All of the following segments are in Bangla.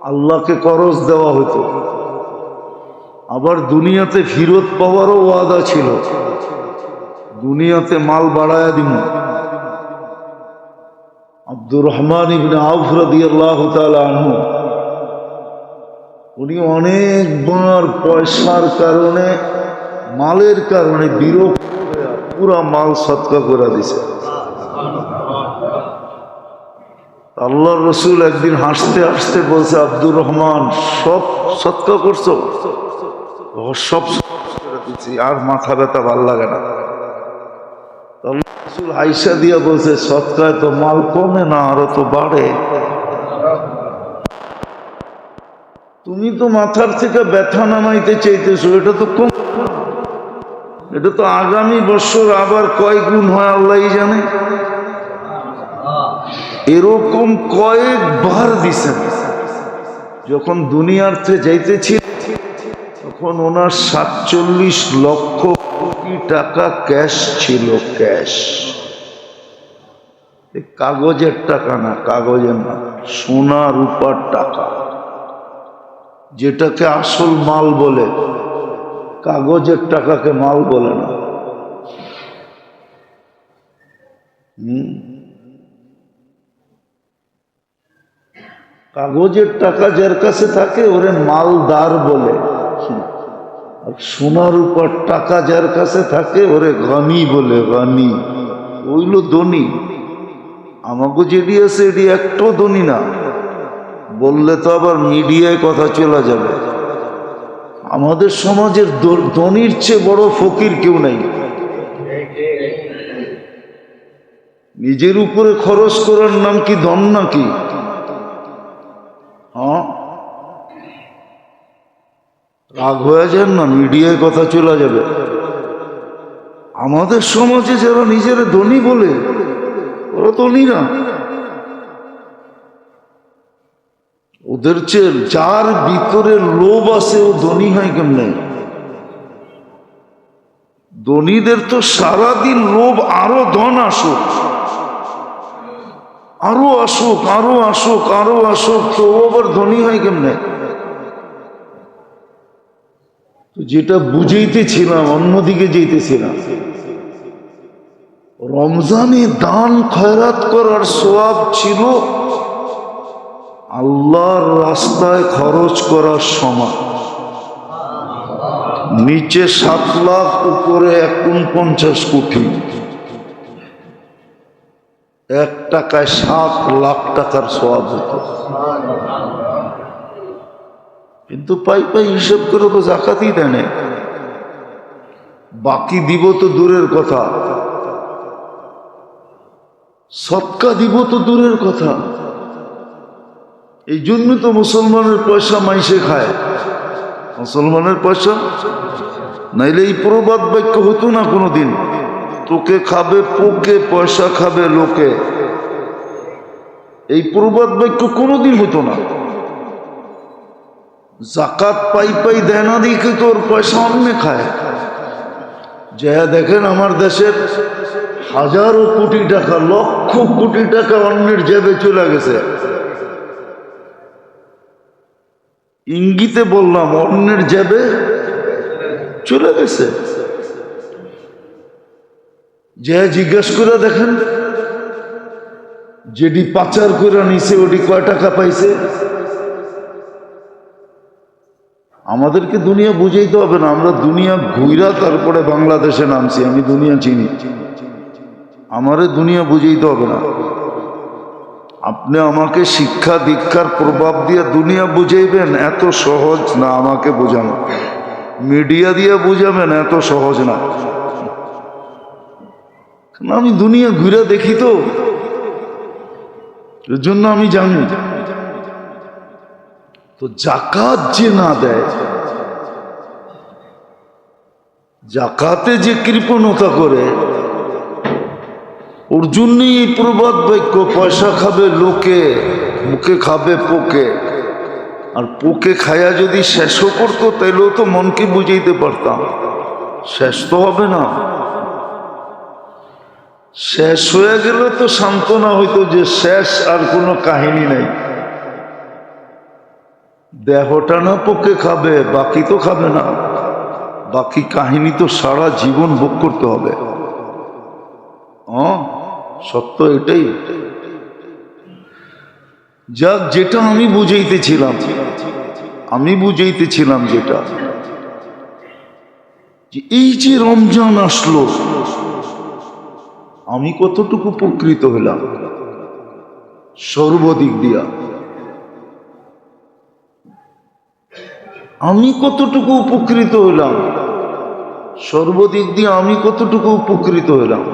আল্লাহকে করজ দেওয়া হতো। আবার দুনিয়াতে ফিরত পাওয়ারও ওয়াদা ছিল। দুনিয়াতে মাল বাড়ায়া দিন আব্দুর রহমান ইবনে আউফ রাদিয়াল্লাহু তাআলা আনহু, উনি অনেকবার পয়সার কারণে, মালের কারণে বিরক্ত পুরা মাল সৎকা করে দিছে। আল্লাহ রসুল একদিন হাসতে হাসতে বলছে, আব্দুর রহমান, সব সৎকা করছ? সব দিছি আর মাথা ব্যথা ভালো লাগে না। আল্লাহ রসুল হাইসা দিয়া বলছে সৎকায় তো মাল কমে না, আরও তো বাড়ে। তুমি তো মাথার থেকে ব্যথা নামাইতে চাইতেছো, এটা তো কম। এটা তো আগামী বছর আবার কয় গুণ হয় আল্লাহ জানে। এরকম কয়েকবার দিছেন যখন দুনিয়ার থেকে যাইতেছি, তখন ওনার সাতচল্লিশ লক্ষ কোটি টাকা ক্যাশ ছিল, ক্যাশ। কাগজের টাকা না, কাগজের না, সোনা রূপার টাকা। যেটাকে আসল মাল বলে, কাগজের টাকাকে মাল বলে না। হুম? কাগজের টাকা যার কাছে থাকে, ওরে মালদার বলে। আর সোনার উপর টাকা যার কাছে থাকে, ওরে গনি বলে গনি ওইল ধনী। আমাকে যেটি আছে এটি একটাও ধনী না। বললে তো আবার মিডিয়ায় কথা চলে যাবে। আমাদের সমাজের ধনীর চেয়ে বড় ফকির কেউ নাই। নিজের উপরে খরচ করার নাম কি ধন নাকি হ্যাঁ রাগ হয়ে যান না, মিডিয়ায় কথা চলে যাবে। আমাদের সমাজে যারা নিজেরা ধনী বলে, ওরা ধনী না। ওদের চেয়ে যার ভিতরে লোভ আছে, ও ধনী হয় কেমনে? ধনীদের তো সারাদিন লোভ, আরও ধন আসুক। আরও আসুক আরও আসুক আরও আসুক, তো আবার ধনী হয় কেমনে? তো যেটা বুঝেইতেছিলাম অন্যদিকে যেতেছিলাম রমজানে দান খয়রাত করার সোয়াব ছিল আল্লাহর রাস্তায় খরচ করার সমান। নিচে সাত লাখ, উপরে এক পঞ্চাশ কোটি। এক টাকায় সাত লাখ টাকার সোয়াব হতো। কিন্তু পাই পাই হিসেব করে তো জাকাতই দেয় না। বাকি দিব তো দূরের কথা। সৎকা দিব তো দূরের কথা। এই জন্য তো মুসলমানের পয়সা মাইসে খায়। মুসলমানের পয়সা? নাইলে এই প্রবাদ বাক্য হতো না কোনোদিন। তোকে খাবে, পোকে, পয়সা খাবে, লোকে। এই প্রবাদ বাক্য কোনোদিন হতো না। জাকাত পাই পাই দেয় না দিকে তোর পয়সা অন্য খায়। যে দেখেন আমার দেশের হাজারো কোটি টাকা, লক্ষ কোটি টাকা অন্যের জেবে চলে গেছে। ইঙ্গিতে বললাম, অন্যের জেবে চলে গেছে। যে জিজ্ঞেস করে দেখেন, যেটি পাচার করে নিছে, ওটি কয় টাকা পাইছে? আমাদেরকে দুনিয়া বুঝাইতে হবে না, আমরা দুনিয়া ঘুইরা তারপরে বাংলাদেশে নামছি, আমি দুনিয়া চিনি। আমারে দুনিয়া বুঝাইতে হবে না। আপনি আমাকে শিক্ষা দীক্ষার প্রভাব দিয়ে দুনিয়া বুঝাইবেন, এত সহজ না আমাকে বোঝানো। মিডিয়া দিয়ে বুঝাবেন, এত সহজ না। আমি দুনিয়া ঘুরে দেখি তো? এর জন্য আমি জানি। তো জাকাত যে না দেয় জাকাতে যে কৃপণতা করে, ওর জন্যই এই প্রবাদ বাক্য, পয়সা খাবে লোকে, মুখে খাবে পোকে। আর পোকে খায়া যদি শেষও করতো, তাইলেও তো মনকে বুঝাইতে পারতাম। শেষ তো হবে না। শেষ হয়ে গেলে তো সান্ত্বনা হইতো যে শেষ আর কোনো কাহিনী নাই। দেহটা না পক্ষে খাবে, বাকি তো খাবে না। বাকি কাহিনী তো সারা জীবন ভোগ করতে হবে। সত্য এটাই। যাক, যেটা আমি বুঝাইতেছিলাম আমি বুঝাইতেছিলাম যেটা এই যে রমজান আসলো, আমি কতটুকু উপকৃত হলাম? সর্বদিক দিয়া। আমি কতটুকু উপকৃত হলাম? সর্বদিক দিয়ে আমি কতটুকু উপকৃত হলাম?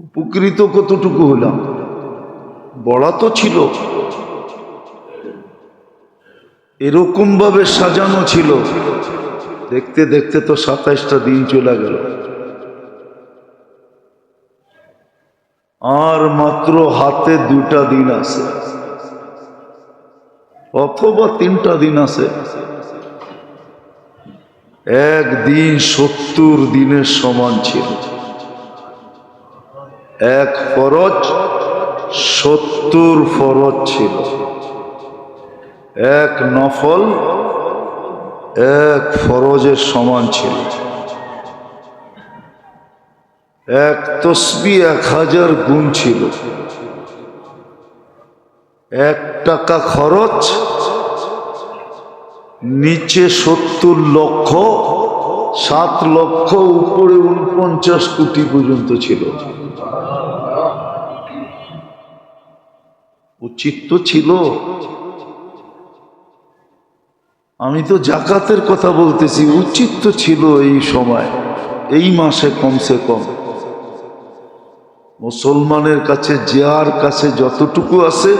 উপকৃত কতটুকু হলাম? বড়া তো ছিল। এরকম ভাবে সাজানো ছিল। দেখতে দেখতে তো সাতাইশটা দিন চলে গেল। আর মাত্র হাতে দুটা দিন আছে। অথবা তিনটা দিন আছে। একদিন সত্তর দিনের সমান ছিল। এক ফরজ, সত্তর ফরজ ছিল। এক নফল, এক ফরজের সমান ছিল। এক তসবি এক হাজার গুণ ছিল। এক টাকা খরচ, নিচে সত্তর লক্ষ, সাত লক্ষ, উপরে উনপঞ্চাশ কোটি পর্যন্ত ছিল। উচিত তো ছিল। আমি তো জাকাতের কথা বলতেছি, উচিত তো ছিল এই সময়, এই মাসে কমসে কম। মুসলমানের কাছে যার কাছে যতটুকু আছে,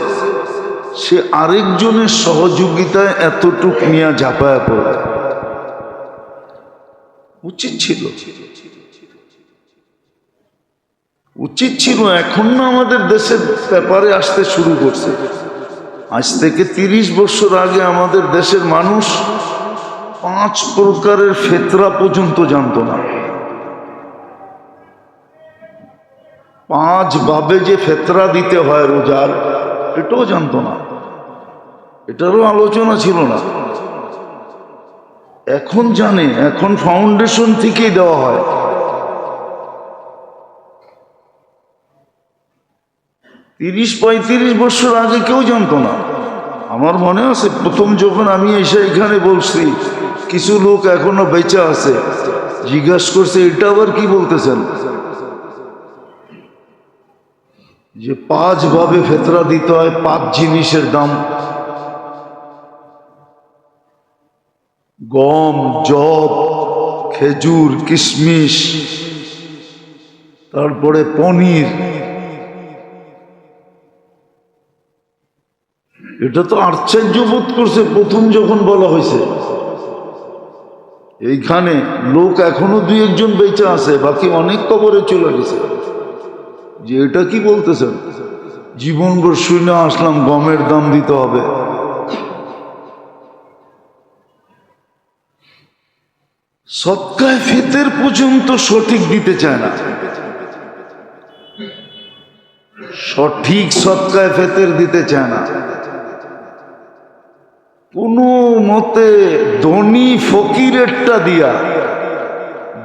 সে আরেকজনের সহযোগিতায় এতটুক নিয়ে ঝাঁপায়া পড়ে। উচিত ছিল। উচিত ছিল, এখন না আমাদের দেশের ব্যাপারে আসতে শুরু করছে। আজ থেকে তিরিশ বছর আগে আমাদের দেশের মানুষ পাঁচ প্রকারের ফেতরা পর্যন্ত জানতো না। পাঁচ ভাবে যে ফেতরা দিতে হয় রোজার, এটাও জানতো না। এটারও আলোচনা ছিল না। এখন জানে, এখন ফাউন্ডেশন থেকেই দেওয়া হয়। তিরিশ পঁয়ত্রিশ বছর আগে কেউ জানতো না। আমার মনে আছে, প্রথম যখন আমি এসে এখানে বলছি, কিছু লোক এখনও বেঁচে আছে, জিজ্ঞাসা করছে, এটা আবার কি বলতেছেন? যে পাঁচ ভাবে ফেতরা দিতে হয় পাঁচ জিনিসের দাম। গম জব খেজুর, কিশমিশ, তারপরে পনির। এটা তো আশ্চর্য বোধ করছে, প্রথম যখন বলা হয়েছে। এইখানে লোক এখনও দুই একজন বেঁচে আছে, বাকি অনেক কবরে চলে গেছে। যে এটা কি বলতেছেন? জীবনভর শুনে আসলাম, গমের দাম দিতে হবে। সৎকায় ফেতের পর্যন্ত সঠিক দিতে চায় না। সঠিক সৎকায় ফেতের দিতে চায় না। কোনো মতে ধনী ফকিরেরটা দিয়া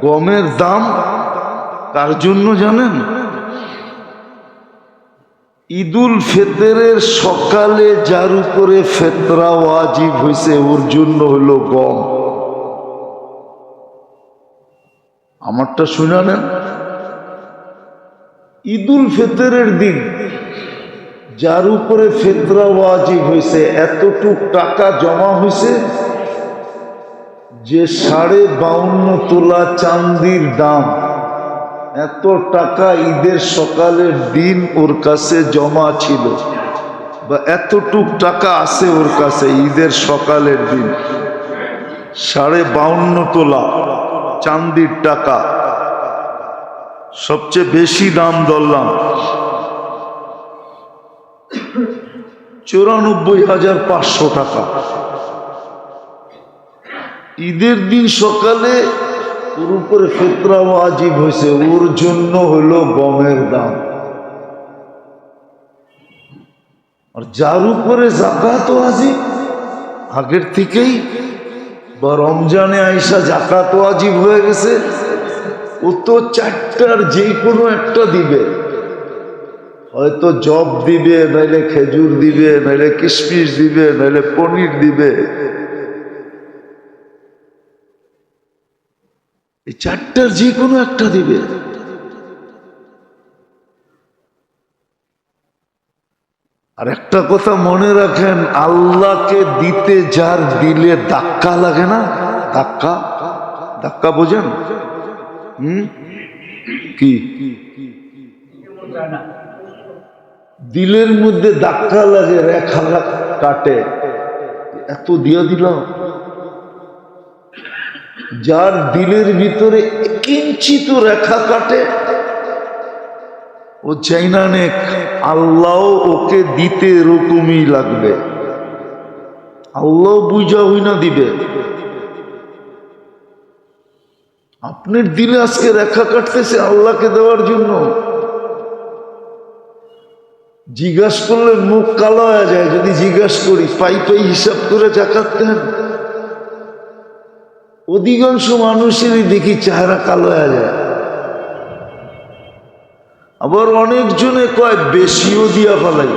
গমের দাম কার জন্য জানেন? ঈদুল ফেতরের সকালে যার উপরে ফেতরা ওয়াজিব হয়েছে ওর জন্য হলো গম। আমারটা শুনে ঈদুল ফেতরের দিন যার উপরে ফেতরা ওয়াজিব হয়েছে এতটুক টাকা জমা হয়েছে যে সাড়ে বাউন্ন তোলা চান্দির দাম এত টাকা ঈদের সকালের দিন ওর কাছে জমা ছিল বা এতটুক টাকা আছে ওর কাছে ঈদের সকালের দিন। সাড়ে বাউন্ন তোলা চান্দির টাকা। সবচেয়ে বেশি দাম ধরলাম। চুরানব্বই হাজার পাঁচশো টাকা। ঈদের দিন সকালে ওর উপরে ফেতরা ওয়াজিব হয়েছে ওর জন্য হলো গমের দাম আর যার উপরে জাকাত আজিব আগের থেকেই বা রমজানে আইসা জাকাত আজিব হয়ে গেছে, ও তো চারটার যে কোনো একটা দিবে। হয়তো জব দিবে, নাইলে খেজুর দিবে, নাইলে কিশমিশ দিবে, নাইলে পনির দিবে। এই চারটার যে কোনো একটা দিবে। আর একটা কথা মনে রাখেন, আল্লাহকে দিতে যার দিলে ধাক্কা লাগে না? ধাক্কা? ধাক্কা বোঝেন? হম? কি? দিলের মধ্যে ধাক্কা লাগে রেখা কাটে। এত দিয়ে দিল যার দিলের ভিতরে কিঞ্চিত রেখা কাটে, ও চাই না নেক আল্লাহ ওকে দিতে এরকমই লাগবে। আল্লাহ বুঝা হই না দিবে। আপনার দিলে আজকে রেখা কাটতেছে আল্লাহকে দেওয়ার জন্য। জিজ্ঞাস করলে মুখ কালো হয়ে যায়, যদি জিজ্ঞাস করি, পাই পাই হিসাব করে জাকাত দেন অধিকাংশ মানুষেরই দেখি চেহারা কালো হয়ে যায়। আবার অনেকজনে কয়, বেশিও দিয়া ফেলাই।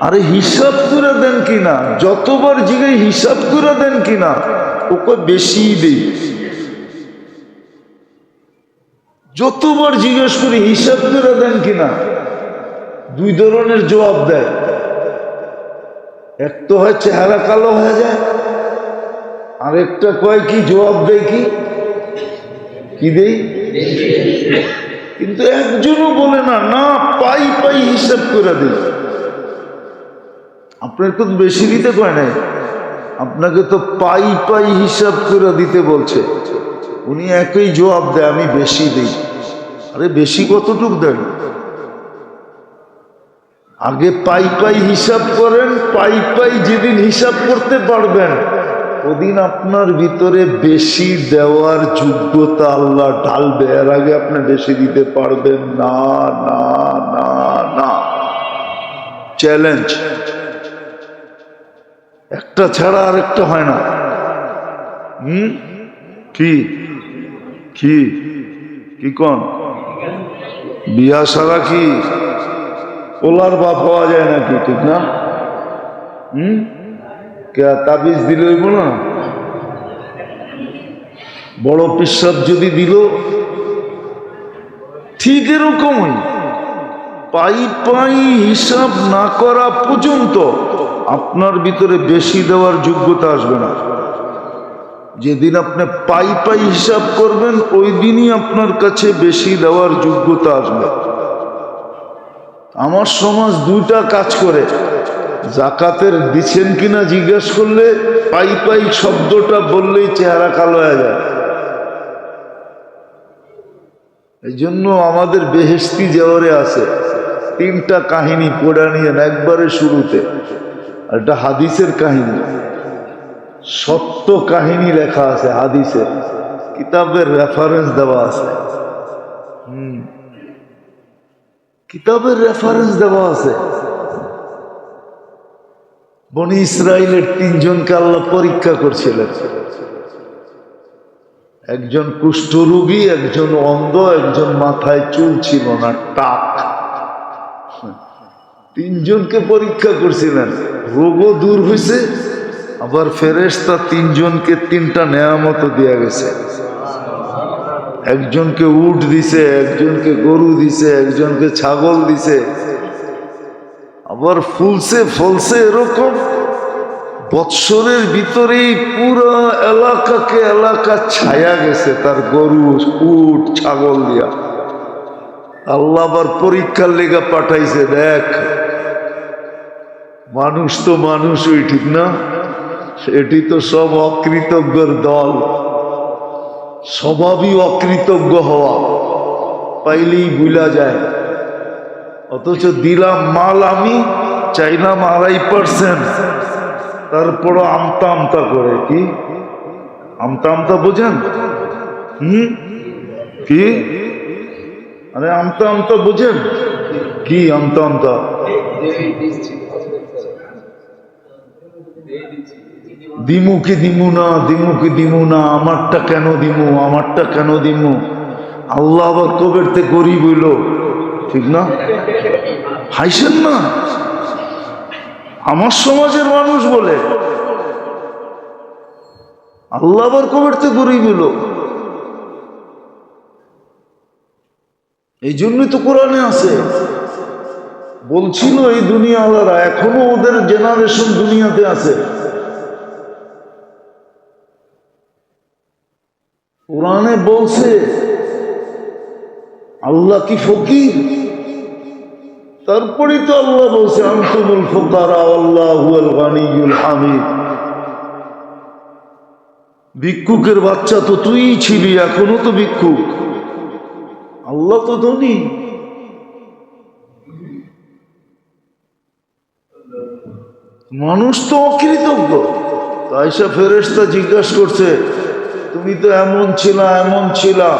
আরে হিসাব করে দেন কিনা যতবার জিগাই হিসাব করে দেন কিনা ও কয়, বেশিই দেই। যতবার জিজ্ঞেস করি, হিসাব করে দেন কিনা দুই ধরনের জবাব দেয়। এক তো হয় চেহারা কালো হয়ে যায় আর একটা কয় কি, জবাব দেয় কি? কি দেই? কিন্তু একজনও বলে না না, পাই পাই হিসাব করে দিই। আপনার তো বেশি দিতে কয় নাই। আপনাকে তো পাই পাই হিসাব করে দিতে বলছে। উনি একই জবাব দেয়, আমি বেশি দিই। আরে বেশি কতটুক দেন? আগে পাই পাই হিসাব করেন, পাই পাই যেদিন হিসাব করতে পারবেন। ওদিন আপনার ভিতরে বেশি দেওয়ার যোগ্যতা আল্লাহ ঢালবে, এর আগে আপনি বেশি দিতে পারবেন না না না না। চ্যালেঞ্জ একটা ছাড়া আর একটা হয় না। হুম? কি? কি? কি কোন? বিয়া সারা কি ওলার বাপ পাওয়া যায় নাকি, ঠিক না? হুম? তাবিজ দিলে না? বড় পিসাব যদি দিল, ঠিক এরকমই। পাই পাই হিসাব না করা পর্যন্ত আপনার ভিতরে বেশি দেওয়ার যোগ্যতা আসবে না। যেদিন আপনি পাই পাই হিসাব করবেন, ওই দিনই আপনার কাছে বেশি দেওয়ার যোগ্যতা আসবে। আমার সমাজ দুইটা কাজ করে। জাকাতের দিচ্ছেন কিনা জিজ্ঞেস করলে পাই পাই শব্দটা বললেই চেহারা কালো হয়ে যায়। এই জন্য আমাদের বেহেস্তি যাওয়ারে আছে। তিনটা কাহিনী পড়া নিয়ে একবারে শুরুতে। এটা হাদিসের কাহিনী। সত্য কাহিনী লেখা আছে হাদিসের। কিতাবের রেফারেন্স দেওয়া আছে। হুম। কিতাবের রেফারেন্স দেওয়া আছে। বনি ইসরায়েলের তিনজনকে আল্লাহ পরীক্ষা করছিলেন। একজন কুষ্ঠরোগী একজন অন্ধ, একজন মাথায় চুল ছিল না, টাক। তিনজনকে পরীক্ষা করছিলেন। রোগও দূর হয়েছে আবার ফেরেস্তা তিনজনকে তিনটা নেয়ামত দেয়া গেছে। একজনকে উট দিছে, একজনকে গরু দিছে, একজনকে ছাগল দিছে। আবার ফুলছে, ফলছে এরকম। বৎসরের ভিতরেই পুরো এলাকাকে এলাকা ছায়া গেছে তার গরু, উট, ছাগল দিয়া। আল্লাহ আবার পরীক্ষার লেগা পাঠাইছে, দেখ। মানুষ তো মানুষ ওই ঠিক না? এটি তো সব অকৃতজ্ঞর দল। স্বভাবই অকৃতজ্ঞ হওয়া, পাইলেই বুলা যায়। অথচ দিলাম মাল আমি, চাইলাম আড়াই পার্সেন্ট তারপরও আমতা আমতা করে, কি? আমতা আমতা বোঝেন? হুম? কি? আরে আমতা আমতা বোঝেন? কি আমতা আমতা? দিমু কি দিমু না, দিমু কি দিমু না, আমারটা কেন দিমু, আমারটা কেন দিমু? আল্লাহ আবার কবেরতে গরিব হইল? ঠিক না? হাইসেন না? আমার সমাজের মানুষ বলে। আল্লাহ আবার কবেরতে গরিব হইল। এই জন্যই তো কোরআনে আছে। বলছিল এই দুনিয়া আলাদা এখনও ওদের জেনারেশন দুনিয়াতে আছে। কোরআনে বলছে, আল্লাহ কি ফকির? তারপরেই তো আল্লাহ বলছে, আন্তমুল ফকারা হামিদ। ভিক্ষুকের বাচ্চা তো তুই ছিলি, এখনও তো ভিক্ষুক। আল্লাহ তো ধনী। মানুষ তো অকৃতজ্ঞ। তাইসা ফেরেস্তা জিজ্ঞাসা করছে, তুমি তো এমন ছিলা এমন ছিলা।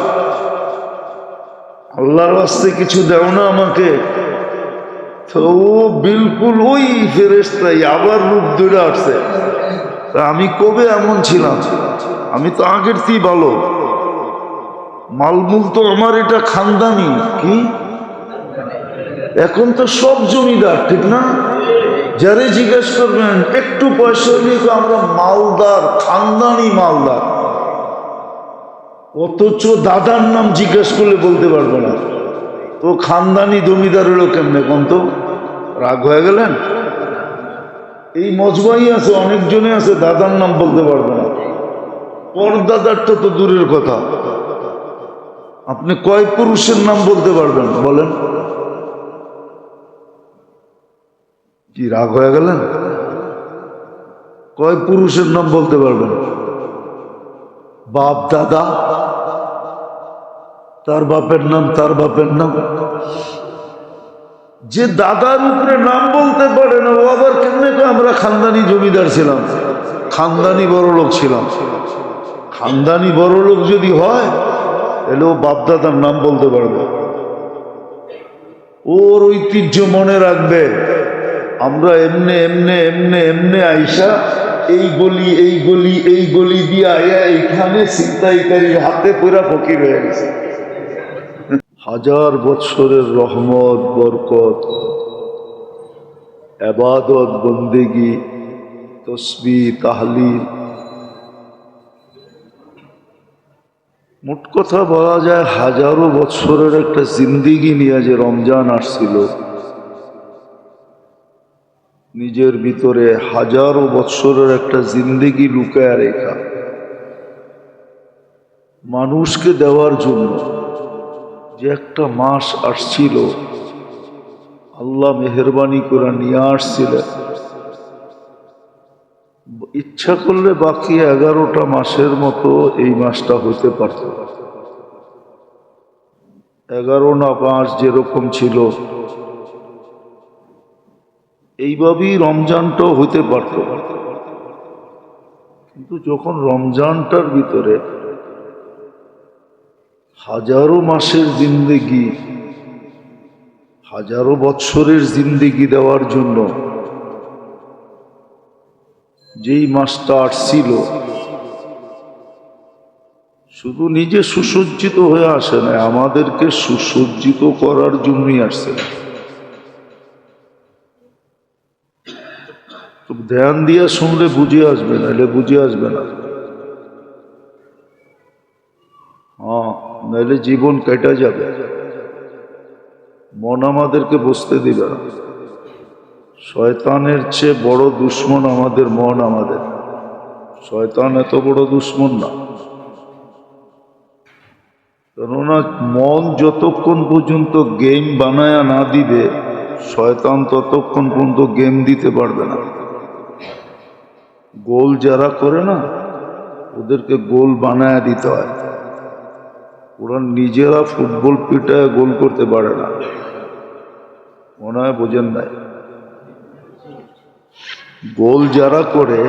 আল্লাহর রাস্তে কিছু দেও না আমাকে। তো বিলকুল ওই ফেরেস্তাই আবার রূপ ধরে আসছে। আমি কবে এমন ছিলাম? আমি তো আগের থেকেই ভালো। মালমূল তো আমার এটা খানদানি, কি? এখন তো সব জমিদার, ঠিক না? যারে জিজ্ঞেস করবেন, একটু পয়সা নিয়ে তো আমরা মালদার, খানদানি মালদার। অথচ দাদার নাম জিজ্ঞেস করলে বলতে পারবে না। তো খানদানি জমিদার হলো কেমনে কোন তো? রাগ হয়ে গেলেন? এই মজবাই আছে, অনেকজনে আছে, দাদার নাম বলতে পারবে না। পরদাদারটা তো দূরের কথা। আপনি কয় পুরুষের নাম বলতে পারবেন? বলেন। কি রাগ হয়ে গেলেন? কয় পুরুষের নাম বলতে পারবেন? বাপ দাদা? তার বাপের নাম, তার বাপের নাম। যে দাদার উপরে নাম বলতে পারে না, ও আবার কেমনে আমরা খানদানি জমিদার ছিলাম? খানদানি বড় লোক ছিলাম। খানদানি বড় লোক যদি হয়, তাহলে ও বাপদাদার নাম বলতে পারবে। ওর ঐতিহ্য মনে রাখবে। আমরা এমনে এমনে এমনে এমনে আইসা এই গলি এই গলি এই গলি দিয়ে আয়া এইখানে ছিনতাইকারীর হাতে পুরা ফকির হয়ে গেছে। হাজার বৎসরের রহমত, বরকত আবাদত বন্দেগি, তসবি, তাহলিল। মোট কথা বলা যায়, হাজারো বৎসরের একটা জিন্দিগি নিয়ে যে রমজান আসছিল, নিজের ভিতরে হাজারো বৎসরের একটা জিন্দিগি লুকায় রেখা। মানুষকে দেওয়ার জন্য যে একটা মাস আসছিল, আল্লাহ মেহরবানি করে নিয়ে আসছিলেন। ইচ্ছা করলে বাকি এগারোটা মাসের মতো এই মাসটা হতে পারত। এগারো না পাঁচ যেরকম ছিল, এইভাবেই রমজানটাও হতে পারত। কিন্তু যখন রমজানটার ভিতরে হাজারো মাসের জিন্দেগি, হাজারো বৎসরের জিন্দেগি দেওয়ার জন্য যেই মাসটা আসছিল, শুধু নিজে সুসজ্জিত হয়ে আসে না আমাদেরকে সুসজ্জিত করার জন্যই আসছে ধ্যান দিয়া শুনলে বুঝে আসবে না এলে বুঝে আসবে না। হ্যাঁ নাহলে জীবন কেটে যাবে। মন আমাদেরকে বসতে দিবে না। শয়তানের চেয়ে বড় দুশ্মন আমাদের মন আমাদের। শয়তান এত বড় দুশ্মন না। কেননা মন যতক্ষণ পর্যন্ত গেম বানায়া না দিবে, শয়তান ততক্ষণ পর্যন্ত গেম দিতে পারবে না। গোল যারা করে না, ওদেরকে গোল বানায়া দিতে হয়। ওরা নিজেরা ফুটবল পিটায় গোল করতে পারে না। মনে হয় বোঝেন নাই। গোল যারা করে,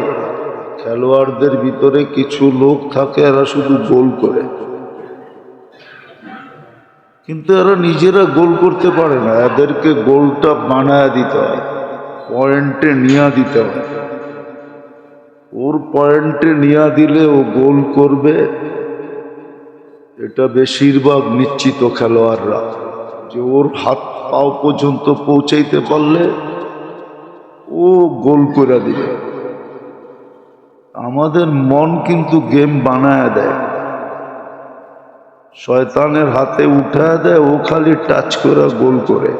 খেলোয়াড়দের ভিতরে কিছু লোক থাকে, এরা শুধু গোল করে। কিন্তু এরা নিজেরা গোল করতে পারে না। এদেরকে গোলটা বানায় দিতে হয়, পয়েন্টে নিয়ে দিতে হয়। ওর পয়েন্টে নিয়ে দিলে ও গোল করবে। এটা বেশিরভাগ নিশ্চিত খেলোয়াড়রা যে ওর হাত পাও পর্যন্ত পৌঁছাইতে পারলে ও গোল করে দিবে। আমাদের মন কিন্তু গেম বানায় দেয়। শয়তানের হাতে উঠায় দেয়, ও খালি টাচ করে গোল করে।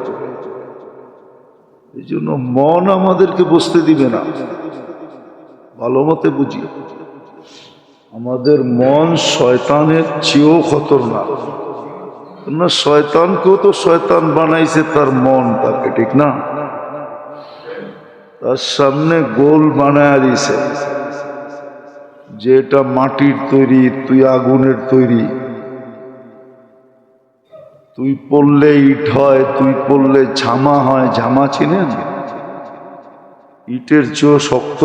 এই জন্য মন আমাদেরকে বসতে দিবে না। ভালো মতে বুঝি আমাদের মন শয়তানের চেয়েও খতরনাক। না, শয়তানকেও তো শয়তান বানাইছে, তার মন তাকে, ঠিক না? তার সামনে গোল বানায় দিছে। যে এটা মাটির তৈরি, তুই আগুনের তৈরি। তুই পড়লে ইট হয়, তুই পড়লে ঝামা হয়। ঝামা চিনেন? ইটের চেয়েও শক্ত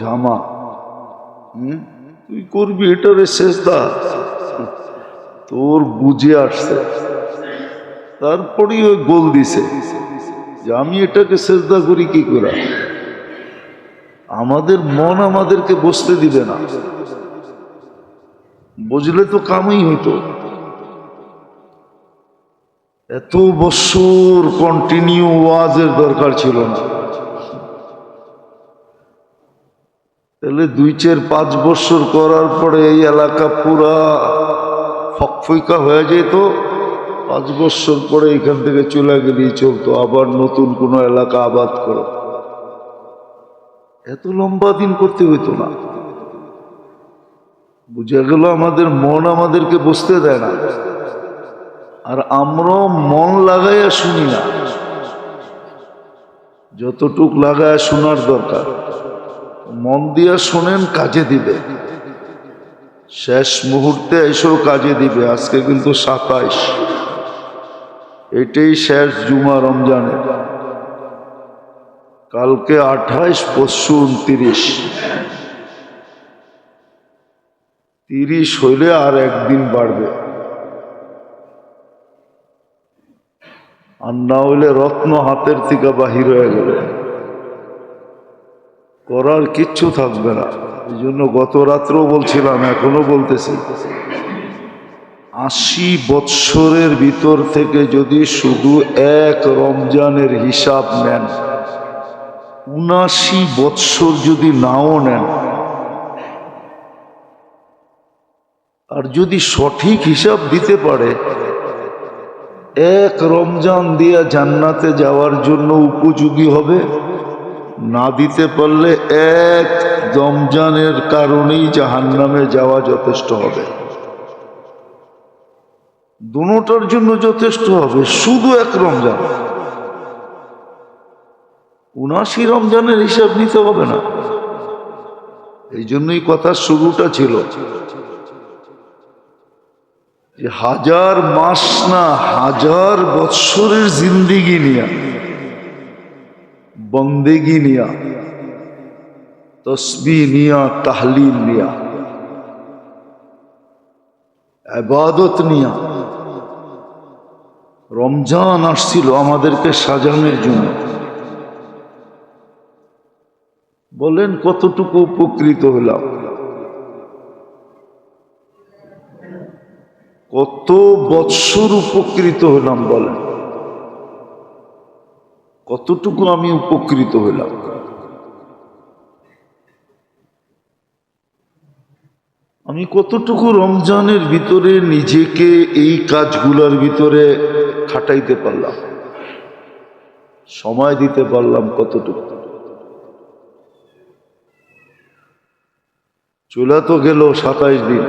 ঝামা। হুম? তুই করবি, এটারে শেষদা তোর বুঝে আসছে। তারপরেই ওই গোল দিছে যে আমি এটাকে শেষদা করি কি করে? আমাদের মন আমাদেরকে বসতে দিবে না। বুঝলে তো কামই হইতো। এত বছর কন্টিনিউ ওয়াজের দরকার ছিল না। তাহলে দুই চার পাঁচ বছর করার পরে এই এলাকা পুরা ফকফইকা হয়ে যেত। পাঁচ বছর পরে এখান থেকে চলে গেলেই চলতো, আবার নতুন কোনো এলাকা আবাদ করো। এত লম্বা দিন করতে হইতো না। বুঝা গেল আমাদের মন আমাদেরকে বসতে দেয় না। আর আমরা মন লাগাইয়া শুনি না। যতটুক লাগায় শোনার দরকার। মন দিয়া শোনেন, কাজে দিবে। শেষ মুহূর্তে এসেও কাজে দিবে, আজকে কিন্তু সাতাইশ। এটাই শেষ জুমা রমজানের কালকে আঠাইশ, পরশু উনত্রিশ। তিরিশ হইলে আর একদিন বাড়বে। আর না হইলে রত্ন হাতের থেকে বাহির হয়ে গেলে করার কিচ্ছু থাকবে না। এই জন্য গত রাত্রেও বলছিলাম, এখনও বলতেছি। আশি বৎসরের ভিতর থেকে যদি শুধু এক রমজানের হিসাব নেন উনাশি বৎসর যদি নাও নেন, আর যদি সঠিক হিসাব দিতে পারে, এক রমজান দিয়া জান্নাতে যাওয়ার জন্য উপযোগী হবে? না দিতে পারলে এক দমজানের কারণেই জাহান্নামে যাওয়া যথেষ্ট হবে। দুটার জন্য যথেষ্ট হবে, শুধু এক রমজান। উনাশি রমজানের হিসাব নিতে হবে না। এই জন্যই কথার শুরুটা ছিল। হাজার মাস না, হাজার বৎসরের জিন্দিগি নিয়া। বন্দেগি নিয়া, তসবি নিয়া, তাহলিল নিয়া আবাদত নিয়া। রমজান আসছিল আমাদেরকে সাজানোর জন্য। বলেন, কতটুকু উপকৃত হলাম? কত বৎসর উপকৃত হলাম, বলেন। কতটুকু আমি উপকৃত হলাম? আমি কতটুকু রমজানের ভিতরে নিজেকে এই কাজগুলোর ভিতরে খাটাইতে পারলাম? সময় দিতে পারলাম কতটুকু? চলে তো গেল সাতাইশ দিন।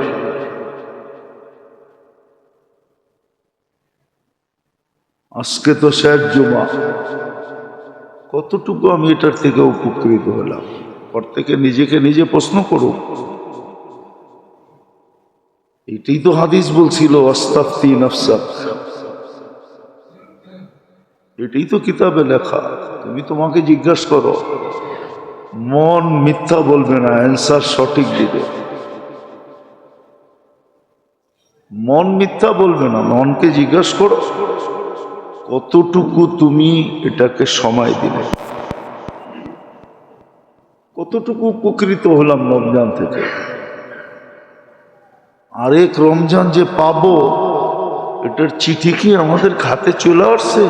আজকে তো শেষ জমা। কতটুকু আমি এটার থেকে উপকৃত হলাম? পর থেকে নিজেকে নিজে প্রশ্ন করো এটাই তো হাদিস বলছিল অস্তাফতি নফসাক এটাই তো কিতাবে লেখা। তুমি তোমাকে জিজ্ঞাসা করো, মন মিথ্যা বলবে না, অ্যান্সার সঠিক দিবে। মন মিথ্যা বলবে না, মনকে জিজ্ঞাসা করো। কতটুকু তুমি এটাকে সময় দিলে? কতটুকু উপকৃত হলাম রমজান থেকে? আরেক রমজান যে পাব, এটার চিঠি কি আমাদের খাতে চলে আসছে?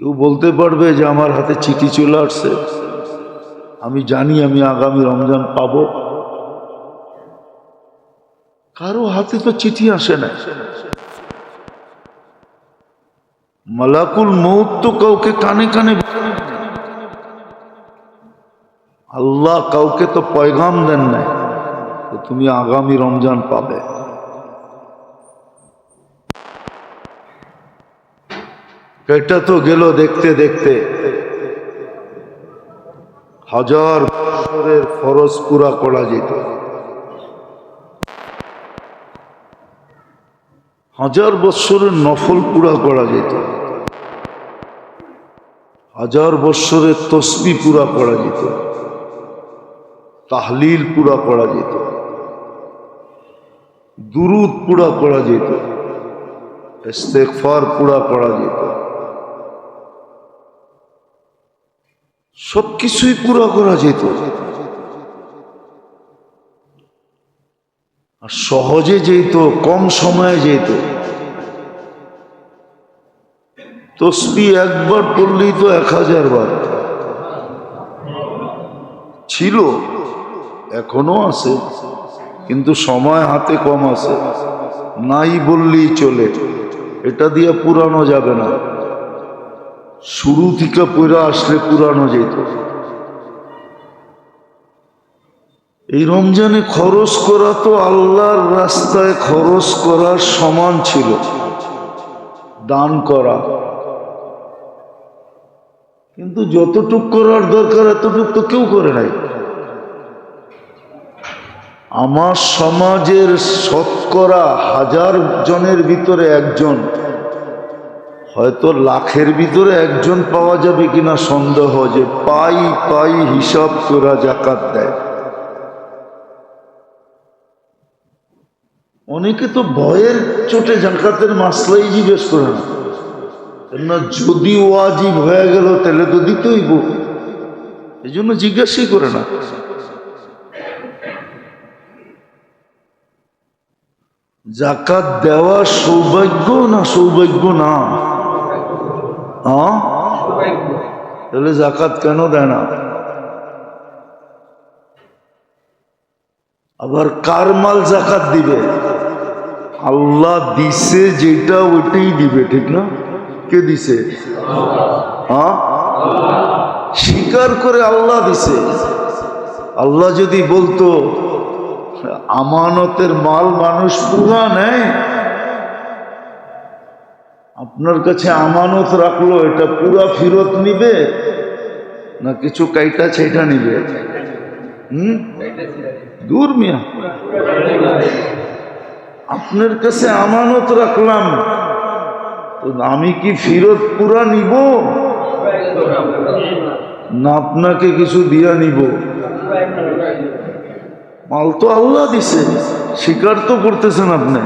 কেউ বলতে পারবে যে আমার হাতে চিঠি চলে আসছে। আমি জানি আমি আগামী রমজান পাবো। কারও হাতে তো চিঠি আসে না। মালাকুল মৌত তো কাউকে কানে কানে আল্লাহ কাউকে তো পয়গাম দেন নাই তুমি আগামী রমজান পাবে। এটা তো গেল দেখতে দেখতে। হাজার বছরের ফরজ পুরা করা যেত। হাজার বৎসরের নফল পুরা করা যেত। হাজার বৎসরের তসবি পুরা করা যেত। তাহলিল পুরা করা যেত। দুরুদ পুরা করা যেত। ইস্তেগফার পুরা করা যেত। সবকিছুই পুরা করা যেত। আর সহজে যেত, কম সময়ে যেত। তসবি একবার পড়লেই তো এক হাজার বার। ছিল, এখনও আছে, কিন্তু সময় হাতে কম আছে। নাই বললেই চলে, এটা দিয়ে পুরানো যাবে না। শুরু থেকে পড়ে আসলে পুরানো যেত। এই রমজানে খরচ করা তো আল্লাহর রাস্তায় খরচ করার সমান ছিল। দান করা কিন্তু যতটুক করার দরকার, এতটুক তো কেউ করে নাই। আমার সমাজের শতকরা হাজার জনের ভিতরে একজন, হয়তো লাখের ভিতরে একজন পাওয়া যাবে কিনা সন্দেহ যে পাই পাই হিসাব করা জাকাত দেয়। অনেকে তো ভয়ের চোটে জাকাতের মাসলাই জিজ্ঞেস করে না। কেননা যদি ওয়াজিব হয়ে গেল, তাহলে তো দিতেইব এই জন্য জিজ্ঞাসাই করে না। জাকাত দেওয়া সৌভাগ্য না সৌভাগ্য না? তাহলে জাকাত কেন দেয় না? আবার কার মাল জাকাত দিবে? আল্লাহ দিছে যেটা, ওইটাই দিবে, ঠিক না? কে দিছে? হ্যাঁ? স্বীকার করে আল্লাহ দিছে। আল্লাহ যদি বলতো, আমানতের মাল মানুষ পুরা নেয়। আপনার কাছে আমানত রাখল, এটা পুরা ফেরত নিবে? না কিছু কাইটা ছেটা নিবে? হুম? দূর মিয়া। আপনার কাছে আমানত রাখলাম। আমি কি ফিরত পুরা নিব? না, আপনাকে কিছু দিয়া নিব। মাল তো আল্লাহ দিছে, স্বীকার তো করতেছেন আপনি।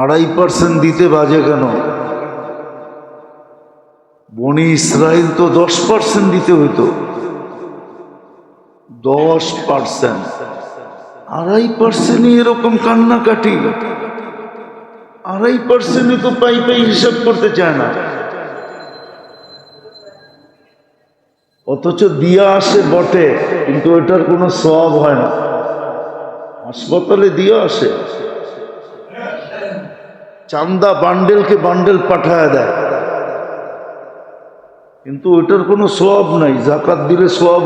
আড়াই পার্সেন্ট দিতে বাজে কেন? বনি ইসরায়েল তো দশ পার্সেন্ট দিতে হইতো। দশ পার্সেন্ট। আড়াই পার্সেন্টই এরকম কান্নাকাটি। আড়াই পার্সেন্টই তো পাই পাই হিসাব করতে চায় না। অথচ দিয়া আসে বটে, কিন্তু ওটার কোনো সব হয় না। হাসপাতালে দিয়ে আসে। চান্দা বান্ডেলকে বান্ডেল পাঠায় দেয়। কিন্তু ওটার কোনো সব নাই, জাকাত দিলে সব